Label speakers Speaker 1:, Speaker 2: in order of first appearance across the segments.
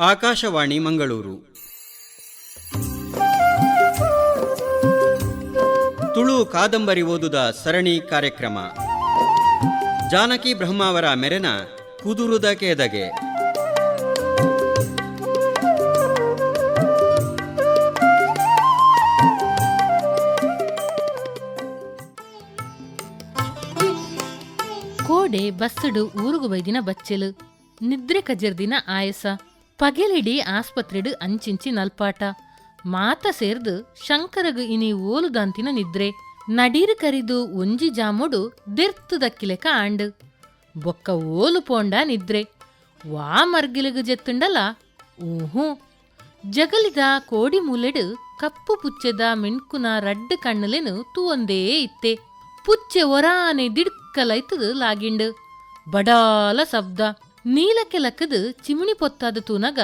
Speaker 1: ಆಕಾಶವಾಣಿ ಮಂಗಳೂರು. ತುಳು ಕಾದಂಬರಿ ಓದುದ ಸರಣಿ ಕಾರ್ಯಕ್ರಮ. ಜಾನಕಿ ಬ್ರಹ್ಮಾವರ ಮೆರೆನ ಕುದುರುದ ಕೇದಗೆ.
Speaker 2: ಕೋಡೆ ಬಸ್ಸಡು ಊರುಗುವೈದಿನ ಬಚ್ಚೆಲು. ನಿದ್ರೆ ಕಜರ್ದಿನ ಆಯಸ. ಪಗೆಲಿಡಿ ಆಸ್ಪತ್ರೆಡು ಅಂಚಿಂಚಿ ನಲ್ಪಾಟ. ಮಾತ ಸೇರ್ದು ಶಂಕರಗು ಇನಿ ಓಲುದಂತಿನ ನಿದ್ರೆ. ನಡೀರು ಕರಿದು ಒಂಜಿ ಜಾಮುಡು ದೆರ್ತು ದಕ್ಕಿಲೆಕ ಆಂಡು. ಬೊಕ್ಕ ಓಲು ಪೋಂಡ ನಿದ್ರೆ. ವಾ ಮರ್ಗಿಲಗು ಜೆತ್ತುಂಡಲ? ಊಹೂ. ಜಗಲಿದ ಕೋಡಿ ಮೂಲೆಡು ಕಪ್ಪು ಪುಚ್ಚೆದ ಮಿಣ್ಕುನ ರಡ್ಡು ಕಣ್ಣುಲೆನು ತೂವೊಂದೇ ಇತ್ತೆ. ಪುಚ್ಚೆ ಒರಾನೆ ದಿಡ್ಕಲೈತದು ಲಾಗಿಂಡು. ಬಡಾಲ ಶಬ್ದ. ನೀಲಕ್ಕೆ ಲಕ್ಕದು ಚಿಮಿಣಿ ಪೊತ್ತಾದ ತೂನಗ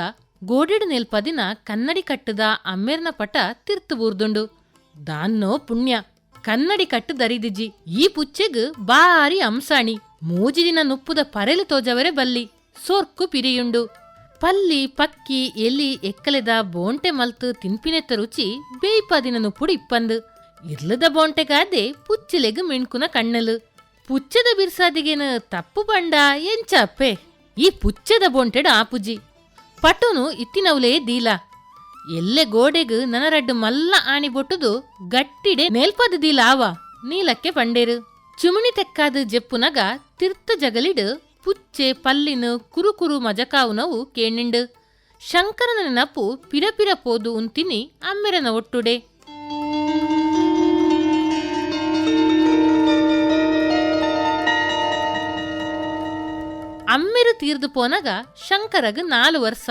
Speaker 2: ಗೋಡೆಡು ನೆಲ್ಪದಿನ ಕನ್ನಡಿ ಕಟ್ಟದ ಅಮ್ಮೆರ್ನ ಪಟ ತಿರ್ತು ಬೂರ್ದುಂಡು ದಾನ್ನೋ ಪುಣ್ಯ. ಕನ್ನಡಿ ಕಟ್ಟು ದರಿದಿಜಿ ಈ ಪುಚ್ಚೆಗ್ ಬಾರಿ ಅಂಸಾಣಿ. ಮೂಜಿದಿನ ನುಪ್ಪುದ ಪರೆಲು ತೋಜವರೆ ಬಲ್ಲಿ. ಸೋರ್ಕು ಪಿರಿಯುಂಡು. ಪಲ್ಲಿ, ಪಕ್ಕಿ, ಎಲಿ, ಎಕ್ಕಲೆದ ಬೋಂಟೆ ಮಲ್ತು ತಿನ್ಪಿನೆತ್ತ ರುಚಿ ಬೇಯ್ಪದಿನ ನುಪ್ಪುಡು ಇಪ್ಪಂದು. ಇರ್ಲದ ಬೋಂಟೆಗಾದೆ ಪುಚ್ಚಿಲೆಗ್ ಮಿಣ್ಕುನ ಕಣ್ಣಲು. ಪುಚ್ಚದ ಬಿರ್ಸಾದಿಗೇನು ತಪ್ಪು ಬಂಡ ಎಂಚಪ್ಪೆ. ಈ ಪುಚ್ಚದ ಬೋಂಟೆಡ್ ಆಪುಜಿ. ಪಟುನು ಇತ್ತಿನವುಲೇ ದೀಲ. ಎಲ್ಲೆ ಗೋಡೆಗ್ ನನರಡ್ಡು ಮಲ್ಲ ಆಣಿ ಬೊಟ್ಟುದು ಗಟ್ಟಿಡೆ ನೆಲ್ಪದ ದೀಲ ಆವ. ನೀಲಕ್ಕೆ ಪಂಡೇರು. ಚುಮಣಿ ತೆಕ್ಕಾದ ಜೆಪ್ಪುನಗ ತಿರ್ತ ಜಗಲಿಡು ಪುಚ್ಚೆ ಪಲ್ಲಿನು ಕುರುಕುರು ಮಜಕಾವುನವು ಕೇಣಿಂಡು ಶಂಕರನ ನೆನಪು ಪಿರಪಿರ ಪೋದು ಉಂತಿನಿ ಅಮ್ಮೆರನ ಒಟ್ಟುಡೆ. ಅಮ್ಮೆರು ತೀರ್ದು ಪೋನಗ ಶಂಕರಗ್ ನಾಲು ವರ್ಷ.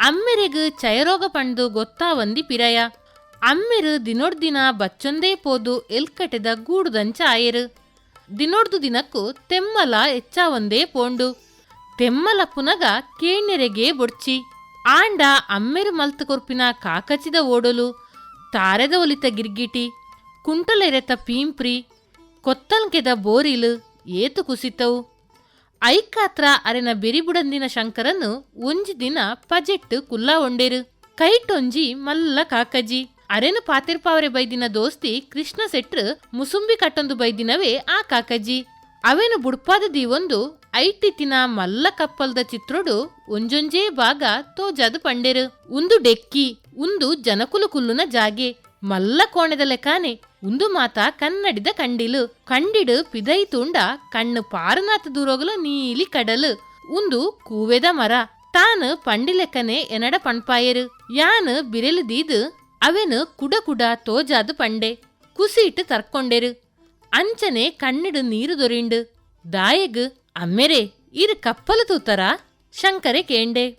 Speaker 2: ಅಮ್ಮೆರೆಗ್ ಚಯರೋಗ ಪಂಡು ಗೊತ್ತಾವಂದಿ ಪಿರಯ. ಅಮ್ಮೆರು ದಿನೋಡ್ದಿನ ಬಚ್ಚೊಂದೇ ಪೋದು ಎಲ್ಕಟೆದ ಗೂಡುದಂಚ ಆಯರು. ದಿನೋಡ್ದು ದಿನಕ್ಕೂ ತೆಮ್ಮಲ ಎಚ್ಚಾವಂದೇ ಪೋಂಡು. ತೆಮ್ಮಲ ಪುನಗ ಕೇಣ್ಯರೆಗೆ ಬೊಡ್ಚಿ. ಆಂಡ ಅಮ್ಮೆರು ಮಲ್ತು ಕೊರ್ಪಿನ ಕಾಕಚಿದ ಓಡಲು, ತಾರೆದ ಒಲಿತ ಗಿರ್ಗಿಟಿ, ಕುಂಟಲೆರೆತ ಪೀಂಪ್ರಿ, ಕೊತ್ತಲ್ಕೆದ ಬೋರಿಲು ಏತು ಕುಸಿತವು. ಐಕಾತ್ರ ಅರೆನ ಬಿರಿಬುಡಂದಿನ ಶಂಕರನ್ನು ಒಂಜಿ ದಿನ ಪಜೆಟ್ಟು ಕುಲ್ಲಾ ಒಂಡೇರು ಕೈಟೊಂಜಿ ಮಲ್ಲ ಕಾಕಜಿ. ಅರೆನು ಪಾತಿರ್ಪಾವರೆ ಬೈದಿನ ದೋಸ್ತಿ ಕೃಷ್ಣ ಸೆಟ್ರು ಮುಸುಂಬಿ ಕಟ್ಟೊಂದು ಬೈದಿನವೇ ಆ ಕಾಕಜಿ. ಅವೇನು ಬುಡ್ಪಾದ ಒಂದು ಐಟಿತಿನ ಮಲ್ಲ ಕಪ್ಪಲ್ದ ಚಿತ್ರೊಡು ಒಂಜೊಂಜೇ ಭಾಗ ತೋಜಾದು ಪಂಡೆರು. ಉಂದು ಡೆಕ್ಕಿ, ಉಂದು ಜನಕುಲು ಕುಲ್ಲುನ ಜಾಗೆ. ಮಲ್ಲ ಕೋಣೆದ ಲೆಕಾನೆ ಉಂದು ಮಾತ ಕನ್ನಡಿದ ಕಂಡಿಲು, ಕಂಡಿಡು ಪಿದೈ ತುಂಡ, ಕಣ್ಣು ಪಾರನಾಥ ದೂರೋಗಲು ನೀಲಿ ಕಡಲು. ಉಂದು ಕೂವೆದ ಮರ, ತಾನು ಪಂಡಿಲೆಕ್ಕನೆ ಎನಡ ಪಣ್ಪಾಯರು. ಯಾನು ಬಿರೆಲು ದೀದು, ಅವೆನು ಕುಡ ಕುಡ ತೋಜಾದು ಪಂಡೆ. ಕುಸಿಟ್ಟು ತರ್ಕೊಂಡೆರು. ಅಂಚನೆ ಕಣ್ಣಿಡು ನೀರು ದೊರಿಂಡು ದಾಯಗ್, ಅಮ್ಮೆರೆ, ಇರು ಕಪ್ಪಲು ತೂತರ? ಶಂಕರೆ ಕೇಂಡೆ.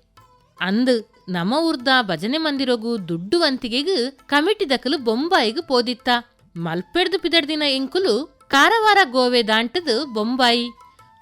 Speaker 2: ಅಂದು ನಮ ಊರ್ದ ಭಜನೆ ಮಂದಿರೋಗು ದುಡ್ಡು ವಂತಿಗೆಗ್ ಕಮಿಟಿ ದಕಲು ಬೊಂಬಾಯಿಗ್ ಪೋದಿತ್ತ. ಮಲ್ಪೆಡ್ದು ಪಿದಡ್ದಿನ ಎಂಕುಲು ಕಾರವಾರ ಗೋವೆ ದಾಂಟದು ಬೊಂಬಾಯಿ.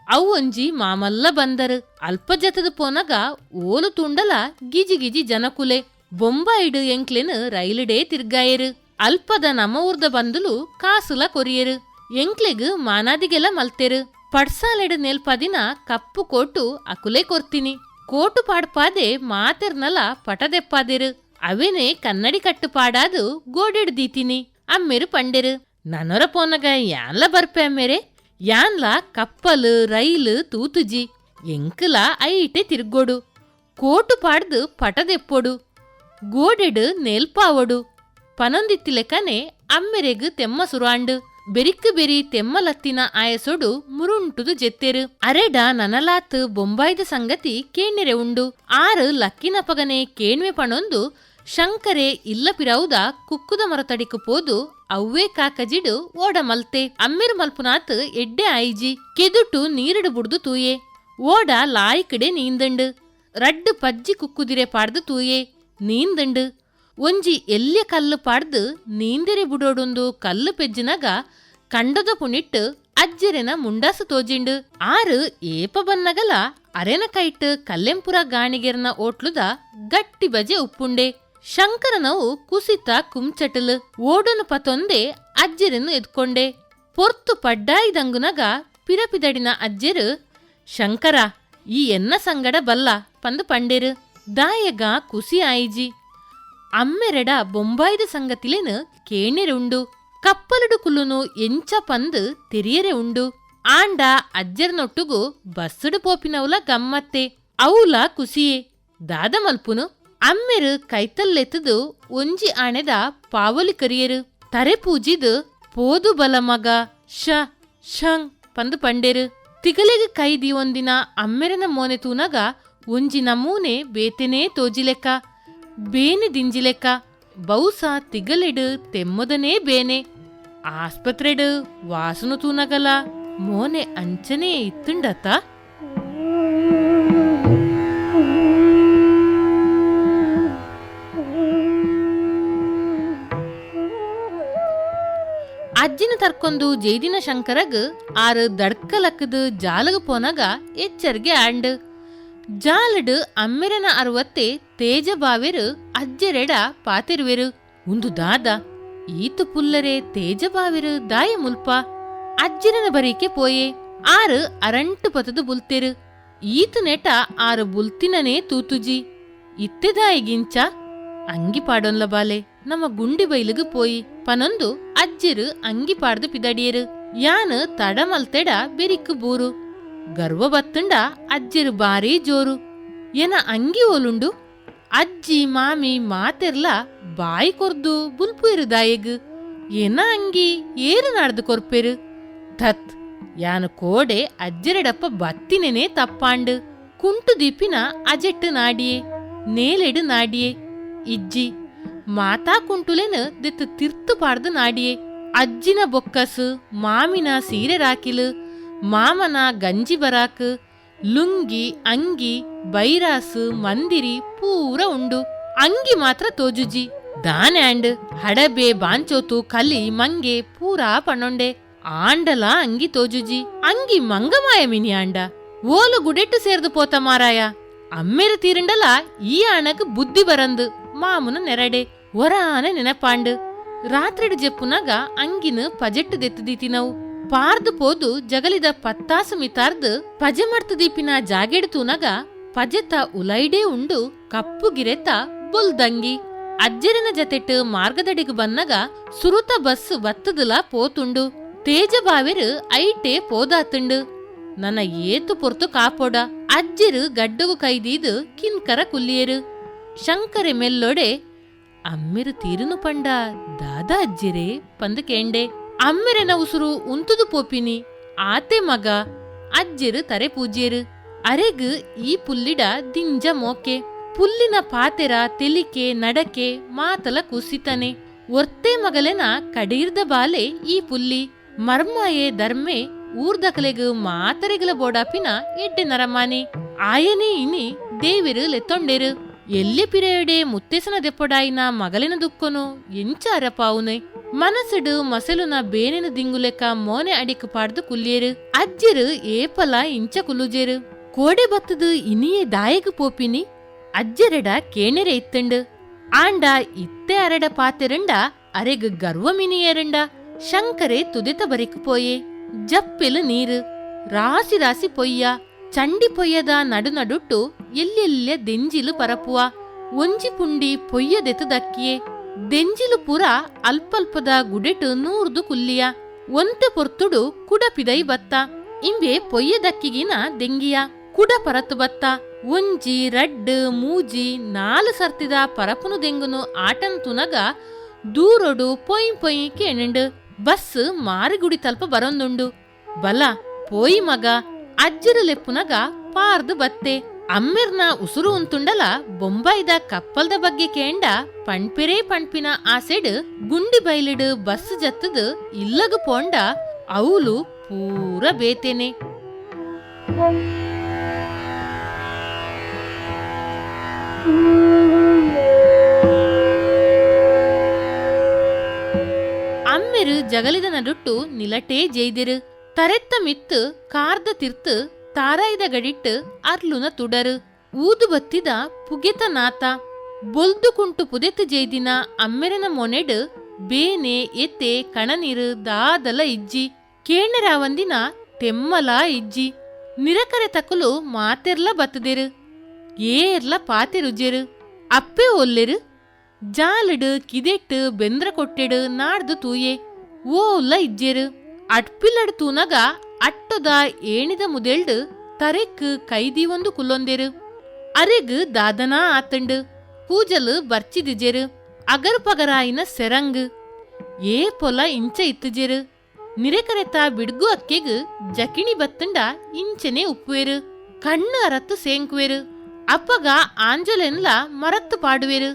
Speaker 2: ಅವು ಒಂಜಿ ಮಾಮಲ್ಲ ಬಂದರು. ಅಲ್ಪ ಜತದ ಪೋನಗ ಓಲು ತುಂಡಲ ಗಿಜಿ ಗಿಜಿ ಜನಕುಲೆ. ಬೊಂಬಾಯಿಡು ಎಂಕ್ಲೆನ್ ರೈಲಿಡೇ ತಿರ್ಗಾಯರು. ಅಲ್ಪದ ನಮ್ಮ ಊರ್ದ ಬಂದುಲು ಕಾಸುಲ ಕೊರಿಯರು. ಎಂಕ್ಲೆಗ್ ಮಾನಾದಿಗೆಲ್ಲ ಮಲ್ತೆರು. ಪಡ್ಸಾಲೆಡ್ ನೆಲ್ಪದಿನ ಕಪ್ಪು ಕೋಟು ಅಕುಲೆ ಕೊರ್ತೀನಿ. ಕೋಟು ಪಾಡ್ಪಾದೆ ಮಾತೆರ್ನಲ ಪಟದೆಪ್ಪಾದೆರು. ಅವೇನೆ ಕನ್ನಡಿ ಕಟ್ಟು ಪಾಡಾದು ಗೋಡೆಡ್ದೀತೀನಿ. ಅಮ್ಮೆರು ಪಂಡೆರು. ನನರ ಪೋನಗ ಯಾನ್ಲ ಬರ್ಪೆ ಅಮ್ಮೆರೆ? ಯಾನ್ಲ ಕಪ್ಪಲು, ರೈಲು, ತೂತುಜಿ, ಎಂಕಲ ಐಟೆ ತಿರ್ಗೋಡು. ಕೋಟು ಪಾಡ್ದು ಪಟದೆಪ್ಪೊಡು. ಗೋಡೆಡು ನೆಲ್ಪಾವಡು. ಪನೊಂದಿತ್ತಿಲೆಕನೆ ಅಮ್ಮೆರೆಗ್ ತೆಮ್ಮ ಸುರಾಂಡು. ಬೆರಿಕ್ಕು ಬೆರಿ ತೆಮ್ಮಲತ್ತಿನ ಆಯಸೊಡು ಮುರುಂಟುದು ಜೆತ್ತೆರು. ಅರೆಡ ನನಲಾತ್ ಬೊಂಬಾಯ್ದ ಸಂಗತಿ ಕೇಣ್ಯರೆ ಉಂಡು. ಆರು ಲಕ್ಕಿನಪಗನೆ ಕೇಣ್ವೆ ಪಣೊಂದು ಶಂಕರೆ ಇಲ್ಲ ಪಿರೌದ ಕುಕ್ಕುದ ಮರತಡಿಕು ಪೋದು, ಅವ್ವೇ ಕಾಕಜಿಡು ಓಡ ಮಲ್ತೆ ಅಮ್ಮಿರ್ ಮಲ್ಪುನಾತ್, ಎಡ್ಡೆ ಐಜಿ ಕೆದುಟು ನೀರಿಡು ಬುಡ್ದು ತೂಯೆ. ಓಡ ಲಾಯ್ಕಡೆ ನೀಂದಂಡು. ರಡ್ಡು ಪಜ್ಜಿ ಕುಕ್ಕುದಿರೆ ಪಾಡ್ದು ತೂಯೆ. ನೀಂದಂಡು. ಒಂಜಿ ಎಲ್ಯ ಕಲ್ಲು ಪಾಡ್ದು ನೀಂದಿರೆ ಬುಡೋಡೊಂದು ಕಲ್ಲು ಪೆಜ್ಜಿನಾಗ ಕಂಡದ ಪುಣಿಟ್ಟು ಅಜ್ಜರೆನ ಮುಂಡಾಸು ತೋಜಿಂಡು. ಆರು ಏಪ ಬನ್ನಗಲ ಅರೆನ ಕೈಟ್ ಕಲ್ಲೆಂಪುರ ಗಾಣಿಗೆರ್ನ ಓಟ್ಲುದ ಗಟ್ಟಿ ಬಜೆ ಉಪ್ಪುಂಡೆ. ಶಂಕರನವು ಕುಸಿತ, ಕುಂಚಟಲು, ಓಡನು ಪತೊಂದೆ ಅಜ್ಜರನ್ನು ಎದ್ಕೊಂಡೆ. ಪೊರ್ತು ಪಡ್ಡಾಯಿದಂಗುನಗ ಪಿರಪಿದಡಿನ ಅಜ್ಜರು, ಶಂಕರ, ಈ ಎನ್ನ ಸಂಗಡ ಬಲ್ಲ, ಪಂದು ಪಂಡೆರು, ದಾಯಗ ಕುಸಿ ಆಯಿಜಿ. ಅಮ್ಮೆರೆಡ ಬೊಂಬಾಯಿದ ಸಂಗತಿಲೆನು ಕೇಣೆರೆ ಉಂಡು. ಕಪ್ಪಲುಡು ಕುಲುನು ಎಂಚ ಪಂದು ತೆರಿಯರೆ ಉಂಡು. ಆಂಡ ಅಜ್ಜೆರ್ನೊಟ್ಟುಗು ಬಸ್ಸುಡು ಪೋಪಿನವುಲ ಗಮ್ಮತ್ತೆ. ಅವುಲ ಕುಸಿಯೇ, ದಾದ ಮಲ್ಪುನು ಅಮ್ಮೆರು ಕೈತಲ್ಲೆತ್ತದು ಒಂಜಿ ಆಣೆದ ಪಾವಲಿ ಕರಿಯರು. ತರೆ ಪೂಜಿದು ಪೋದು ಬಲ ಮಗ. ಶ ಶಂಗ್ ಪಂದು ಪಂಡೆರು. ತಿಗಲೆಗೆ ಕೈದಿ ಒಂದಿನ ಅಮ್ಮೆರನ ಮೋನೆ ತೂನಗ ಒಂಜಿ ನಮೂನೆ ಬೇತೆನೇ ತೋಜಿಲೆಕ್ಕ. ಬೇನೆ ದಿಂಜಿಲೆಕ್ಕ. ಬೌಸ ತಿಗಲೆಡು ತೆಮ್ಮದನೇ ಬೇನೆ. ಆಸ್ಪತ್ರೆಡು ವಾಸನು ತೂನಗಲ. ಮೋನೆ ಅಂಚನೆ ಇತ್ತುಂಡತ್ತ. ತರ್ಕೊಂದು ಜೈದಿನ ಶಂಕರಗ್ ಆರು ದಡ್ಕಲಕ್ಕದು ಜಾಲಗ ಪೋನಗ ಎಚ್ಚರ್ಗೆ ಆಂಡ್. ಜಾಲಡ್ ಅಮ್ಮಿರನ ಅರುವತ್ತೆ ತೇಜ ಬಾವೆರು ಅಜ್ಜರೆಡ ಪಾತಿರುವೆರು. ಉಂದು ದಾದ, ಈತು ಪುಲ್ಲರೆ ತೇಜ ಬಾವೆರು ದಾಯ ಮುಲ್ಪ. ಅಜ್ಜಿರನ ಬರೀಕೆ ಪೋಯೆ, ಆರು ಅರಂಟು ಪತದು ಬುಲ್ತೆರು. ಈತು ನೆಟ ಆರು ಬುಲ್ತಿನನೇ ತೂತುಜಿ. ಇತ್ತೆದಾಯಿಗಿಂಚ ಅಂಗಿ ಪಾಡೊನ್ಲ ಬಾಲೆ. ಗುಂಡಿ ಬೈಲಿಗೆ ಪೋಯಿ ಪನೊಂದು ಅಜ್ಜಿರು ಅಂಗಿ ಪಾಡ್ದು ಪಿದಡಿಯರು. ಯಾನ್ ತಡಮಲ್ತೆಡ ಬೆರಿಕ್ಕು ಬೂರು. ಗರ್ವ ಬತ್ತುಂಡ ಅಜ್ಜಿರು ಬಾರಿ ಜೋರು. ಏನ ಅಂಗಿ ಓಲುಂಡು ಅಜ್ಜಿ ಮಾಮಿ ಮಾತೆರ್ಲ ಬಾಯಿ ಕೊರ್ದು ಬುಲ್ಪು ಇರುದಾಯಗ್ ಏನ ಅಂಗಿ ಏರು ನಾಡ್ದು ಕೊರ್ಪೆರು? ಥತ್, ಯಾನು ಕೋಡೆ ಅಜ್ಜರೆಡಪ್ಪ ಬತ್ತಿನೆನೆ ತಪ್ಪಾಂಡು. ಕುಂಟು ದೀಪಿನ ಅಜೆಟ್ಟು ನಾಡಿಯೇ, ನೇಲೆಡು ನಾಡಿಯೇ. ಇಜ್ಜಿ ಮಾತಾ ಕುಂಟುಲೆನ್ ದೆತ್ತು ತಿರ್ತು ಪಾಡ್ದು ನಾಡಿಯೇ. ಅಜ್ಜಿನ ಬೊಕ್ಕಸು, ಮಾಮಿನ ಸೀರೆ ರಾಕಿಲು, ಮಾಮನ ಗಂಜಿ ಬರಾಕ್, ಲುಂಗಿ, ಅಂಗಿ, ಬೈರಾಸು, ಮಂದಿರಿ ಪೂರ ಉಂಡು. ಅಂಗಿ ಮಾತ್ರ ತೋಜುಜಿ. ದಾನ್ಯಾಂಡ್ ಹಡಬೆ ಬಾಂಚೋತು ಕಲಿ ಮಂಗೆ ಪೂರ ಪಣೊಂಡೆ ಆಂಡಲ ಅಂಗಿ ತೋಜುಜಿ. ಅಂಗಿ ಮಂಗಮಾಯ ಮಿನಿ ಆಂಡ. ಓಲು ಗುಡೆಟ್ಟು ಸೇರ್ದು ಪೋತ ಮಾರಾಯ. ಅಮ್ಮೆರು ತೀರಿಂಡಲ ಈ ಆಣಕ್ ಬುದ್ಧಿ ಬರಂದು. ಮಾಮುನ ನೆರಡೆ. ಒರಾನೆ ನೆನಪಾಂಡು. ರಾತ್ರಿಡು ಜೆಪ್ಪುನಾಗ ಅಂಗಿನ ಪಜೆಟ್ಟು దెత్తుదీతినవు పార్దు ಪೋದು ಜಗಲಿದ ಪತ್ತಾಸು మితార్దు ಪಜೆ దీపిన ದೀಪಿನ పజెత ತೂನಗ ಪಜೆತ ಉಲೈಡೇ ಉಂಡು ಕಪ್ಪು ಗಿರೆತ ಬುಲ್ದಂಗಿ. ಅಜ್ಜರಿನ ಜತೆಟ್ಟು ಮಾರ್ಗದಡಿಗೆ ಬನ್ನಗ ಸುರುತ ಬಸ್ ಬತ್ತದಲ ಪೋತುಂಡು. ತೇಜ ಬಾವೆರು ಐಟೆ ಪೋದಾತುಂಡು. ನನ್ನ ಏತು ಪೊರ್ತು ಕಾಪೋಡ. ಅಜ್ಜಿರು ಗಡ್ಡುಗು ಕೈದೀದು ಕಿನ್ಕರ ಕುಲ್ಲಿಯರು ಶಂಕರೆ ಮೆಲ್ಲೊಡೆ ಅಮ್ಮಿರು ತೀರುನು ಪಂಡ. ದಾದ ಅಜ್ಜಿರೆ, ಪಂದ ಕೇಂಡೆ. ಅಮ್ಮೆರೆನ ಉಸುರು ಉಂತುದು ಪೋಪಿನಿ. ಆತೆ ಮಗ, ಅಜ್ಜಿರು ತರೆ ಪೂಜ್ಯರು. ಅರೆಗ್ ಈ ಪುಲ್ಲಿಡ ದಿಂಜ ಮೋಕೆ. ಪುಲ್ಲಿನ ಪಾತೆರ ತೆಲಿಕೆ, ನಡಕೆ, ಮಾತಲ ಕುಸಿತನೆ. ಒರ್ತೆ ಮಗಲೆನ ಕಡೀರ್ದ ಬಾಲೆ ಈ ಪುಲ್ಲಿ. ಮರ್ಮಯೇ ಧರ್ಮೆ ಊರ್ದಕಲೆಗ್ ಮಾತರೆಗಲ ಬೋಡಾಪಿನ ಎಡ್ಡೆ ನರಮಾನೆ. ಆಯನೇ ಇನಿ ದೇವಿರು ಲೆತ್ತೊಂಡೆರು. ಎಲ್ಲಿ ಪಿರೆಯಡೆ ಮುತ್ತೆಸನ ದೆಪ್ಪೊಡಾಯಿನ ಮಗಲಿನ ದುಕ್ಕೊನು ಎಂಚ ಅರಪಾವುನೆ ಮನಸ್ಸಿಡು ಮಸಲುನ ಬೇನೆನ ದಿಂಗುಲೆಕ್ಕ ಮೋನೆ ಅಡಿಕ್ ಪಾಡ್ದು ಕುಲ್ಲಿಯರು ಅಜ್ಜಿರು ಏಪಲ ಇಂಚ ಕುಲುಜೇರು ಕೋಡೆ ಬತ್ತದು ಇನಿಯೇ ದಾಯಗ ಪೋಪಿನಿ ಅಜ್ಜರೆಡ ಕೇಣೆರೆ ಇತ್ತಂಡು ಆಂಡ ಇತ್ತೆ ಅರೆಡ ಪಾತೆರಂಡ ಅರೆಗ್ ಗರ್ವ ಮಿನಿಯರಂಡ ಶಂಕರೆ ತುದೆತ ಬರಿಕ್ ಪೋಯೆ ಜಪ್ಪೆಲು ನೀರು ರಾಸಿ ರಾಸಿ ಪೊಯ್ಯ ಚಂಡಿ ಪೊಯ್ಯದ ನಡು ನಡುಟ್ಟು ಎಲ್ಲೆಲ್ಲೆ ದೆಂಜಿಲು ಪರಪುವ, ಒಂಜಿ ಪುಂಡಿ ಪೊಯ್ಯದೆತದಕ್ಕಿಯೇ ದೆಂಜಿಲು ಪುರ ಅಲ್ಪಲ್ಪದ ಗುಡೆಟು ನೂರ್ದು ಕುಲ್ಲಿಯ ಒಂತೆ ಪೊರ್ತುಡು ಕುಡ ಪಿದೈ ಬತ್ತ, ಇಂಬೆ ಪೊಯ್ಯದಕ್ಕಿಗಿನ ದೆಂಗಿಯ ಕುಡ ಪರತು ಬತ್ತ, ಒಂಜಿ, ರಡ್ಡ್, ಮೂಜಿ, ನಾಲು ಸರ್ತಿದ ಪರಪುನು ದೆಂಗುನು ಆಟನ್ ತುನಗ ದೂರೊಡು ಪೊಯ್ ಪೊಯ್ ಕೇಣಂಡು ಬಸ್ ಮಾರಿಗುಡಿ ತಲ್ಪ ಬರೊಂದುಂಡು. ಬಲ, ಪೋಯಿ ಮಗ ಅಜ್ಜರ ಲೆಪ್ಪುನಗ ಪಾರ್ದು ಬತ್ತೆ. ಅಮ್ಮಿರ್ನ ಉಸುರು ಉಂತುಂಡಲ ಬೊಂಬೈದ ಕಪ್ಪಲ್ದ ಬಗ್ಗೆ ಕೇಂಡ ಪಣ್ಪಿರೇ ಪಣ್ಪಿನ ಆಸೆಡ್ ಸೆಡ್ ಗುಂಡಿ ಬೈಲಿಡು ಬಸ್ ಜತ್ತದ ಇಲ್ಲಗು ಪೋಂಡ ಅವಳು ಪೂರ ಬೇತೇನೆ. ಅಮ್ಮೆರು ಜಗಲಿದ ನಡುಟ್ಟು ನಿಲಟೇ ಜೈದಿರು. ಕಾರ್ದ ತಿರ್ತು ತಾರೈದ ಗಡಿಟ್ಟು ಅರ್ಲುನ ತುಡರು. ಊದು ಬತ್ತಿದ ಪುಗೆತ ನಾತ, ಬೊಲ್ದು ಕುಂಟು ಪುದೆತ್ತು ಜೈದಿನ ಅಮ್ಮೆರನ ಮೊನೆಡು, ಬೇನೆ ಎತ್ತೆ ಕಣನಿರು ದಾದಲ ಇಜ್ಜಿ, ಕೇಣರಾವಂದಿನ ತೆಮ್ಮಲ ಇಜ್ಜಿ. ನಿರಕರೆ ತಕುಲು ಮಾತೆರ್ಲ ಬತ್ತದಿರು, ಏರ್ಲ ಪಾತೆರುಜೆರು ಅಪ್ಪೆ ಒಲ್ಲೆರು, ಜಾಲಡು ಕಿದೆಟ್ಟು ಬೆಂದ್ರ ಕೊಟ್ಟೆಡು ನಾಡ್ದು ತೂಯೆ, ಓಲ್ಲ ಇಜ್ಜೆರು. ಅಟ್ಪಿಲ್ಲಡ್ ತೂನಗ ಅಟ್ಟದ ಏಣಿದ ಮುದೆಲ್ಡು ತರೆಕ್ ಕೈದಿ ಒಂದು ಕುಲ್ಲೊಂದೆರು. ಅರೆಗ್ ದಾದನಾ ಆತಂಡು ಕೂಜಲು ಬರ್ಚಿದಿಜೆರು. ಅಗರ್ ಪಗರಾಯಿನ ಸೆರಂಗ್ ಏ ಪೊಲ ಇಂಚ ಇತ್ತುಜೆರು. ನಿರೆಕರೆತ ಬಿಡ್ಗು ಅಕ್ಕೆಗ್ ಜಕಿಣಿ ಬತ್ತಂಡ ಇಂಚನೆ ಉಪ್ಪುವೆರು. ಕಣ್ಣು ಅರತ್ತು ಸೇಂಕುವೆರು. ಅಪ್ಪಗ ಆಂಜಲೆನ್ಲ ಮರತ್ತು ಪಾಡುವೆರು.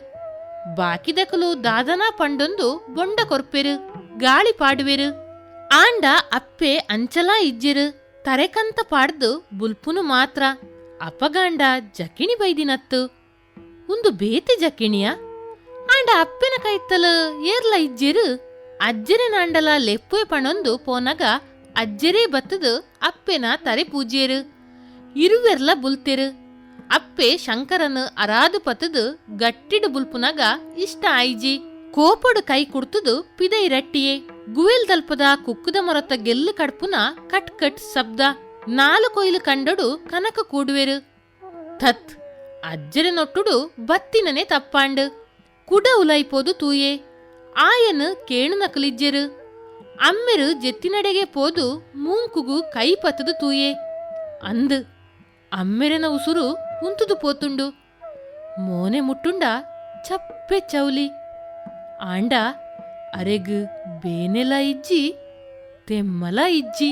Speaker 2: ಬಾಕಿದಕಲು ದಾದನಾ ಪಂಡೊಂದು ಬೊಂಡ ಕೊರ್ಪೆರು. ಗಾಳಿ ಪಾಡುವೆರು. ಆಂಡ ಅಪ್ಪೆ ಅಂಚಲ ಇಜ್ಜಿರು, ತರೆಕಂತ ಪಾಡ್ದು ಬುಲ್ಪುನು ಮಾತ್ರ, ಅಪಗಾಂಡ ಜಕಿಣಿ ಬೈದಿನತ್ತು. ಒಂದು ಬೇತೆ ಜಕಿಣಿಯ, ಆಂಡ ಅಪ್ಪೆನ ಕೈತ್ತಲು ಏರ್ಲ ಇಜ್ಜಿರು, ಅಜ್ಜೆರೆ ನಾಂಡಲ ಲೆಪ್ಪುವೆ ಪಣೊಂದು ಪೋನಗ ಅಜ್ಜರೇ ಬತ್ತದು ಅಪ್ಪೆನ ತರೆ ಪೂಜ್ಯರು. ಇರುವೆರ್ಲ ಬುಲ್ತೆರು, ಅಪ್ಪೆ ಶಂಕರನು ಅರಾದು ಪತದು ಗಟ್ಟಿಡು ಬುಲ್ಪುನಗ ಇಷ್ಟ ಆಯ್ಜಿ. ಕೋಪಡು ಕೈ ಕುಡ್ತುದು ಪಿದೈ ರಟ್ಟಿಯೇ. ಗುವಿಲ್ ದಲ್ಪದ ಕುಕ್ಕುದ ಮೊರತ ಗೆಲ್ಲು ಕಡ್ಪುನ ಕಟ್ ಕಟ್ ಶಬ್ದ. ನಾಲು ಕೊಯ್ಲು ಕಂಡಡು ಕನಕ ಕೂಡುವೆರು. ಥತ್, ಅಜ್ಜರೆ ನೊಟ್ಟುಡು ಬತ್ತಿನನೆ ತಪ್ಪಾಂಡು. ಕುಡ ಉಲೈಪೋದು ತೂಯೆ. ಆಯನು ಕೇಣು ನಕಲಿಜ್ಜರು. ಅಮ್ಮೆರು ಜೆತ್ತಿನಡೆಗೆ ಪೋದು ಮೂಂಕುಗು ಕೈ ಪತ್ತದು ತೂಯೆ. ಅಂದ್, ಅಮ್ಮೆರೆನ ಉಸುರು ಉಂತುದು ಪೋತುಂಡು. ಮೋನೆ ಮುಟ್ಟುಂಡ ಚಪ್ಪೆ ಚೌಲಿ. ಆಂಡ ಅರೆಗ್ ಬೇನೆಲ ಇಜ್ಜಿ ತೆಮ್ಮಲ ಇಜ್ಜಿ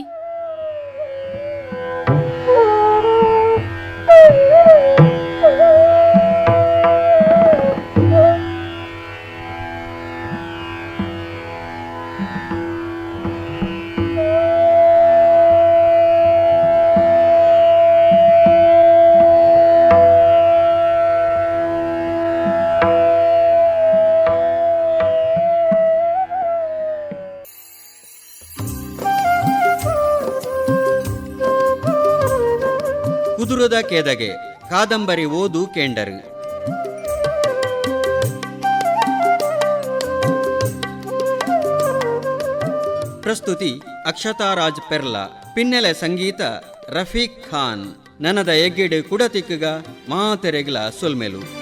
Speaker 1: ಕೆದಗೆ, ಕಾದಂಬರಿ ಓದು ಕೆಂಡರ್. ಪ್ರಸ್ತುತಿ ಅಕ್ಷತಾರಾಜ್ ಪೆರ್ಲಾ, ಪಿನ್ನೆಲೆ ಸಂಗೀತ ರಫೀಕ್ ಖಾನ್ ನನದ ಎಗ್ಗಿಡು ಕುಡತಿಕ್ಕುಗ ಮಾತೆರೆಗ್ಲ ಸೊಲ್ಮೆಲು.